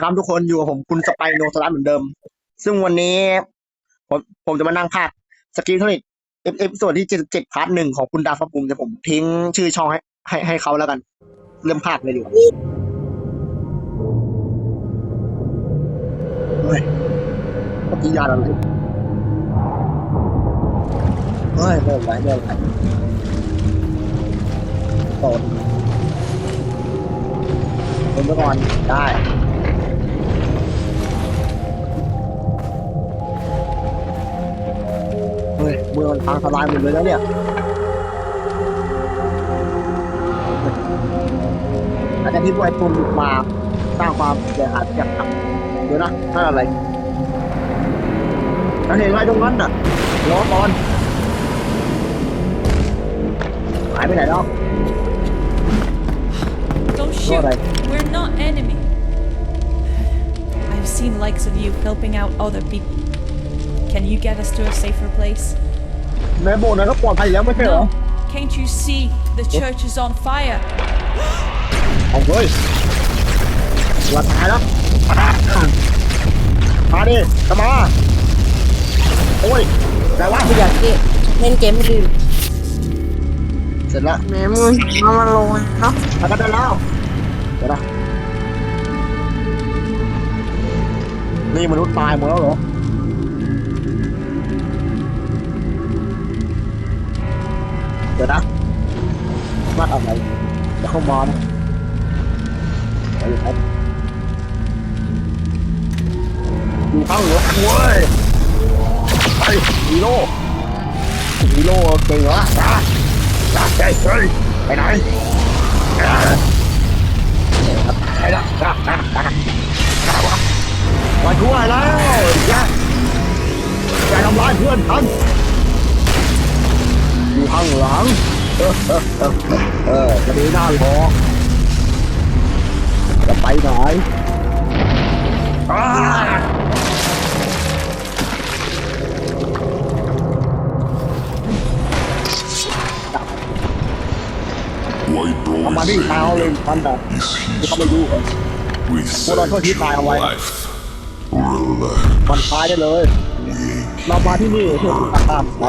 ครับทุกคนอยู่กับผมคุณสไปโนสลัดเหมือนเดิม ซึ่งวันนี้ ผมผมจะมานั่งพากสกิลเทคนิคเอฟเอฟส่วนที่เจ็ดเจ็ดพาร์ทหนึ่งของคุณดาวฟ้าปุ่มจะผมทิ้งชื่อช่องให้ให้ให้เขาแล้วกัน เริ่มพากเลยดีกว่าเฮ้ยเมื่อกี้ยาอะไรเฮ้ยไม่ไหวไม่ไหวโตดเป็นไปก่อนได้ เฮ้ยมือมันพังทลายหมดเลยแล้วเนี่ยอาจารย์ที่พวกไอ้ปุ่มหลุดมาสร้างความเสียหายจากขับเดี๋ยวนะนั่นอะไรนั่นเห็นอะไรตรงนั้นน่ะรอก่อนหายไปไหนแล้ว Don't What shoot. I- We're not enemy. I've seen likes of you helping out other people. Can you get us to a safer place? ในโบสถ์นั้นก็ปลอดภัยแล้วไม่ใช่เหรอ No. Can't you see the church is on fire? เอาเว้ยเราตายแล้วมาดิกลับมา โอ้ยแต่ว่ากูอยากเล่นเกมไม่ดีเสร็จแล้วแหมมึงเอามาลงเนาะทำกันได้แล้วเดี๋ยวนะนี่มนุษย์ตายหมดแล้วเหรอ เดี๋ยวนะมาดอะไรเดี๋ยวเข้ามานะเดี๋ยวครับอยู่ข้างหัวเว้ยไปฮีโร่ ข้างหลังเออเออเออจะดีหน้าหอจะไปไหนมาที่เท้าเลยมันแบบก็ไม่รู้พวกเราก็ที่ตายเอาไว้มันตายได้เลย เรามาที่นี่เพื่อตามไป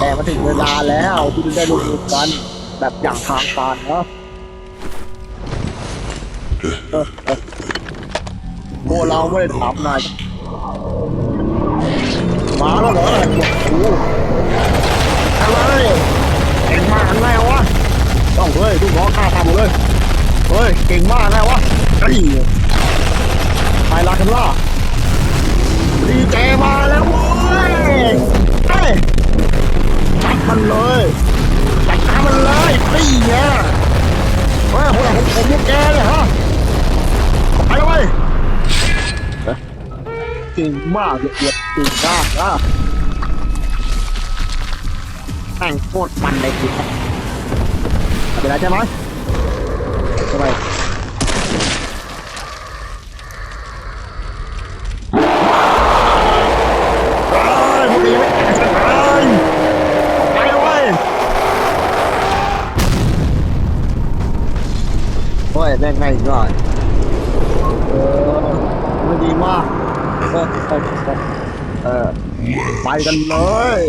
แต่มาถึงเวลาแล้วที่จะได้ลงมือกันแบบอย่างทางการนะเออเออพวกเราไม่ได้ถามนายมาแล้วเหรอโอ้โหอะไรเก่งมากแน่วะต้องเฮ้ยทุกน้องฆ่าทำหมดเลยเฮ้ยเก่งมากแน่วะไอ้ไปลากันล่า เก่งมากเดือดเดือดเก่งมากนะแม่งโคตรมันเลยคุณเป็นไรใช่ไหมทำไมเฮ้ยพวกนี้ไม่เฮ้ยไปเลยเว้ยเฮ้ยแม่งไงอีกหน่อยเออนเออ เออเออไปกันเลย